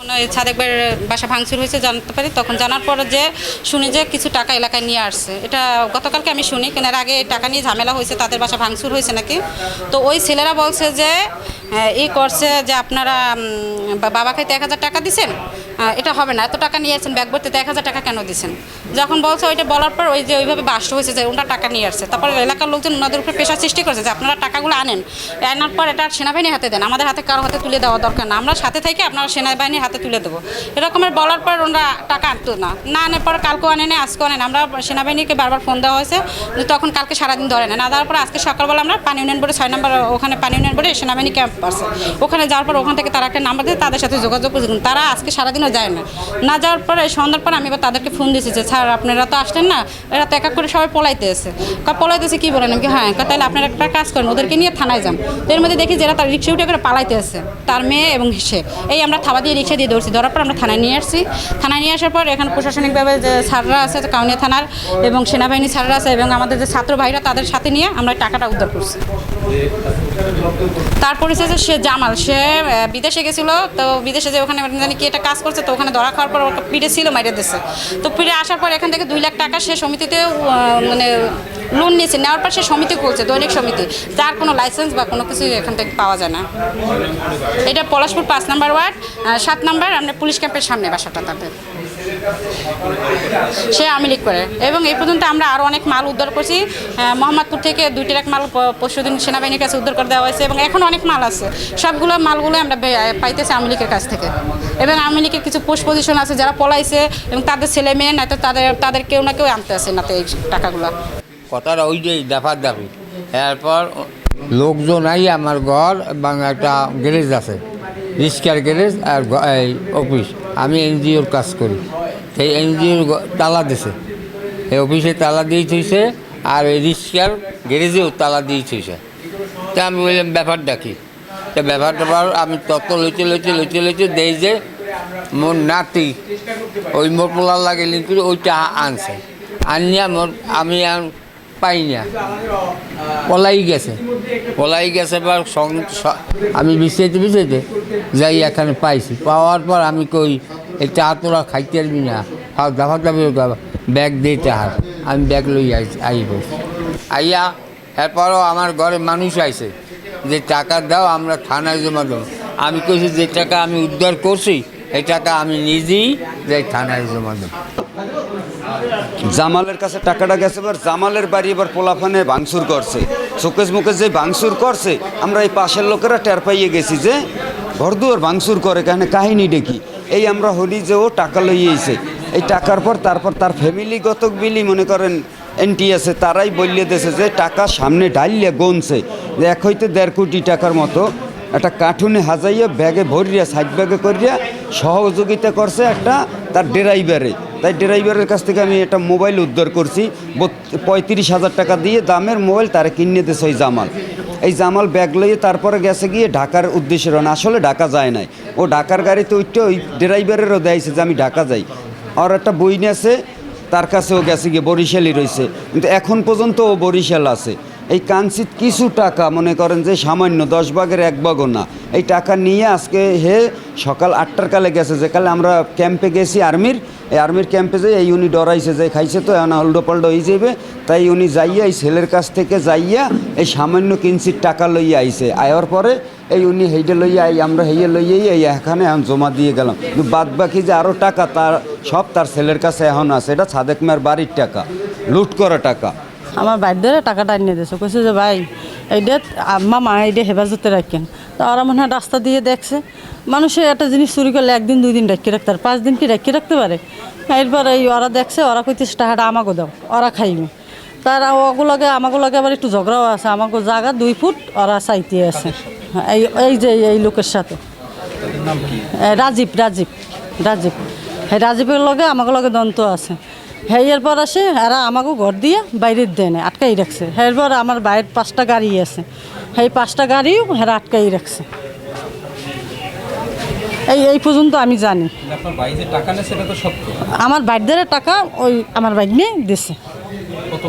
কোনো ছাদেকবার বাসা ভাঙচুর হয়েছে, জানতে পারি। তখন জানার পর যে শুনি যে কিছু টাকা এলাকায় নিয়ে আসছে। এটা গতকালকে আমি শুনি কেনার আগে টাকা নিয়ে ঝামেলা হয়েছে, তাদের বাসা ভাঙচুর হয়েছে নাকি? তো ওই ছেলেরা বলছে যে আহ, ই করছে যে আপনারা উম, বা- বাবা খাইতে এক হাজার টাকা দিছেন? এটা হবে না এত টাকা নিয়ে আসছেন ব্যাগ ভর্তিতে এক হাজার টাকা কেন দিছেন? যখন বলছে ওইটা বলার পর ওই যে ওইভাবে বাস্ট হয়েছে যে ওনারা টাকা নিয়ে আসছে। তারপর এলাকার লোকজন ওনাদের উপরে পেশা সৃষ্টি করেছে যে আপনারা টাকাগুলো আনেন। আনার পর এটা সেনাবাহিনীর হাতে দেন আমাদের হাতে কারও হাতে তুলে দেওয়া দরকার না। আমরা সাথে থেকে আপনারা সেনাবাহিনীর হাতে তুলে দেবো। এরকমের বলার পর ওনারা টাকা আনতো না। না আনার পর কালকেও আনে না আজকেও আনেন। আমরা সেনাবাহিনীকে বারবার ফোন দেওয়া হয়েছে তখন কালকে সারাদিন ধরে না। না দেওয়ার পর আজকে সকালবেলা আমরা পানি ইউনিয়ন বোর্ডে ছয় নম্বর ওখানে পানি ইউনিয়ন বোর্ডে সেনাবাহিনী ক্যাম্প ওখানে যাওয়ার পর ওখান থেকে তারা একটা নাম্বার দিয়ে তাদের সাথে যোগাযোগ করেছে তারা আজকে সারাদিনও যায় না। না যাওয়ার পরে, সন্ধ্যার পর আমি এবার তাদেরকে ফোন দিয়েছি যে, স্যার, আপনারা তো আসলেন না, এরা তো এক এক করে সবাই পলাইতে এসে পলাইতেছে কি বলেন? কি হ্যাঁ তাহলে আপনারা একটা কাজ করেন, ওদেরকে নিয়ে থানায় যান। তো এর মধ্যে দেখি যে এরা তার রিক্সা উঠে করে পালাইতে আসে তার মেয়ে এবং সে। এই আমরা থাবা দিয়ে রিক্সা দিয়ে ধরছি ধরার পর আমরা থানায় নিয়ে আসছি। থানায় নিয়ে আসার পর এখানে প্রশাসনিকভাবে যে স্যাররা আছে কাউনিয়া থানার এবং সেনাবাহিনী স্যাররা আছে এবং আমাদের যে ছাত্র ভাইরা, তাদের সাথে নিয়ে আমরা টাকাটা উদ্ধার করছি। তারপরে হচ্ছে সে জামাল, সে বিদেশে গেছিল, তো বিদেশে যে ওখানে জানি কি একটা কাজ করছে, তো ওখানে ধরা খাওয়ার পর ওকে পিড়ে ছিল, মাইরে দিচ্ছে তো পিড়ে আসার পর এখান থেকে দুই লাখ টাকা সে সমিতিতে মানে লোন নিয়েছে। নেওয়ার পর সে সমিতি খুলছে, দৈনিক সমিতি। যার কোনো লাইসেন্স বা কোনো কিছু এখান থেকে পাওয়া যায় না। এটা পলাশপুর পাঁচ নাম্বার ওয়ার্ড সাত নাম্বার আপনার পুলিশ ক্যাম্পের সামনে বাসাটা তাদের সে আওয়ামী লীগ করে। এবং এই পর্যন্ত আমরা আরও অনেক মাল উদ্ধার করছি। মোহাম্মদপুর থেকে দুই ট্রাক মাল পরশুদিন সেনাবাহিনীর কাছে উদ্ধার করে দেওয়া হয়েছে এবং এখন অনেক মাল আছে। সবগুলো মালগুলো আমরা পাইতেছি আওয়ামী লীগের কাছ থেকে। এবং আওয়ামী লীগের কিছু পোস্ট পজিশন আছে যারা পলাইছে এবং তাদের ছেলে মেয়ে, নয়তো তাদের তাদের কেউ না কেউ আনতে আসে না তো এই টাকাগুলো। কথাটা ওই যে দাফার দাফি এরপর লোকজন আই আমার ঘর এবং একটা গ্যারেজ আছে। রিক্সার গ্যারেজ আর অফিস আমি এনজিওর কাজ করি। সেই এনজিওর তালা দিছে। এই অফিসে তালা দিয়ে থইছে আর এই রিক্সার গ্যারেজেও তালা দিয়ে থইছে। তা আমি বললাম, ব্যাপারটা কি? তা ব্যাপারটা পর আমি তত লইতে লইতে লইতে লইতে দেই যে, মোর নাতি ওই মোর পোলার লাগে লিঙ্ক ওইটা আনছে। আনিয়া মোর, আমি আর পাই না। পলাই গেছে। পলাই গেছে বা আমি বিচাইতে বিচাইতে যাই এখানে পাইছি। পাওয়ার পর আমি কই এই চা তোরা খাইতে পারবি না। খাও দাফা দাবি ব্যাগ দিয়ে চাহার আমি ব্যাগ লই আই বলছি আইয়া এরপরও আমার ঘরে মানুষ আইছে। যে টাকা দাও, আমরা থানায় জমা দেবো। আমি কইছি, যে টাকা আমি উদ্ধার করছি, এই টাকা আমি নিজেই যাই থানায় জমা দেবো। জামালের কাছে টাকাটা গেছে, এবার জামালের বাড়ি এবার পোলাফানে ভাঙচুর করছে। শোকেশ মুকেশ যে ভাঙচুর করছে, আমরা এই পাশের লোকেরা টের পাইয়ে গেছি যে ঘরদুয়ার ভাঙচুর করে কেন, কাহিনী ডেকি। এই আমরা হলি যে ও টাকা লইয়েছে। এই টাকার পর, তারপর তার ফ্যামিলিগত বিলি মনে করেন এনটি আছে, তারাই বললে দেশে যে টাকা সামনে ডাইলে গনছে। যে এক হইতে দেড় কোটি টাকার মতো একটা কার্টুনে হাজাইয়া ব্যাগে ভরিয়া, সাইড ব্যাগে করিয়া সহযোগিতা করছে একটা তার ড্রাইভারে। তাই ড্রাইভারের কাছ থেকে আমি একটা মোবাইল উদ্ধার করছি। পঁয়ত্রিশ হাজার টাকা দিয়ে দামের মোবাইল তারা কিনে দিয়েছে ওই জামাল। এই জামাল ব্যাগ লইয়ে তারপরে গেছে গিয়ে ঢাকার উদ্দেশ্যে রওনা। আসলে ঢাকা যায় নাই। ও ঢাকার গাড়িতে উঠতে ওই ড্রাইভারেরও দেয়ছে যে আমি ঢাকা যাই। আর একটা বই আছে তার কাছেও গেছে গিয়ে বরিশালই রয়েছে। কিন্তু এখন পর্যন্ত ও বরিশাল আছে। এই কাঞ্চিত কিছু টাকা মনে করেন যে সামান্য, দশ ভাগের এক ভাগও না। এই টাকা নিয়ে আজকে হে সকাল আটটার কালে গেছে। যে কালে আমরা ক্যাম্পে গেছি আর্মির। এই আর্মির ক্যাম্পে যে এই উনি ডরাইছে, যে খাইছে তো এখন উল্টো পাল্টো হয়ে যাবে তাই উনি যাইয়া এই ছেলের কাছ থেকে যাইয়া এই সামান্য কিঞ্চিত টাকা লইয়া আইছে। আয়ার পরে এই উনি হেইডে লইয়া, এই আমরা হেইয়ে লইয়াই এই এখানে এখন জমা দিয়ে গেলাম। কিন্তু বাদ বাকি যে আরও টাকা তার, সব তার ছেলের কাছে এখন আছে। এটা সাদেক মেয়ের বাড়ির টাকা, লুট করা টাকা। আমার বাইরে টাকাটা এনে দিয়েছে। কইছে যে, ভাই এইটা মামা এইটা হেফাজতে রাখেন। তো ওরা মনে হয় রাস্তা দিয়ে দেখছে। মানুষের একটা জিনিস চুরি করলে একদিন, দুই দিন রাখিয়ে রাখতে পারে, পাঁচ দিন কি রাখিয়ে রাখতে পারে? এরপর এই ওরা দেখছে, ওরা কইতেছে, টাকাটা আমাকে দাও, ওরা খাইবে। তার ওগুলোকে, আমাগুলোকে আবার একটু ঝগড়াও আছে। আমাকে জায়গা দুই ফুট, ওরা চাইতে আছে। এই এই যে এই লোকের সাথে। রাজীব রাজীব রাজীব। হ্যাঁ রাজীবের লগে আমাকে লগে দন্ত আছে। হ্যাঁ এরপর আসে এরা আমাকে ঘর দিয়ে বাইরে দেয় না আটকাই রাখছে। এরপর আমার বাইরের পাঁচটা গাড়ি আছে। এই পাঁচটা গাড়িও হ্যাঁ আটকাই রাখছে। এই এই পর্যন্ত আমি জানি। আমার বাইরদের টাকা ওই আমার বাইক নিয়ে দিছে। কত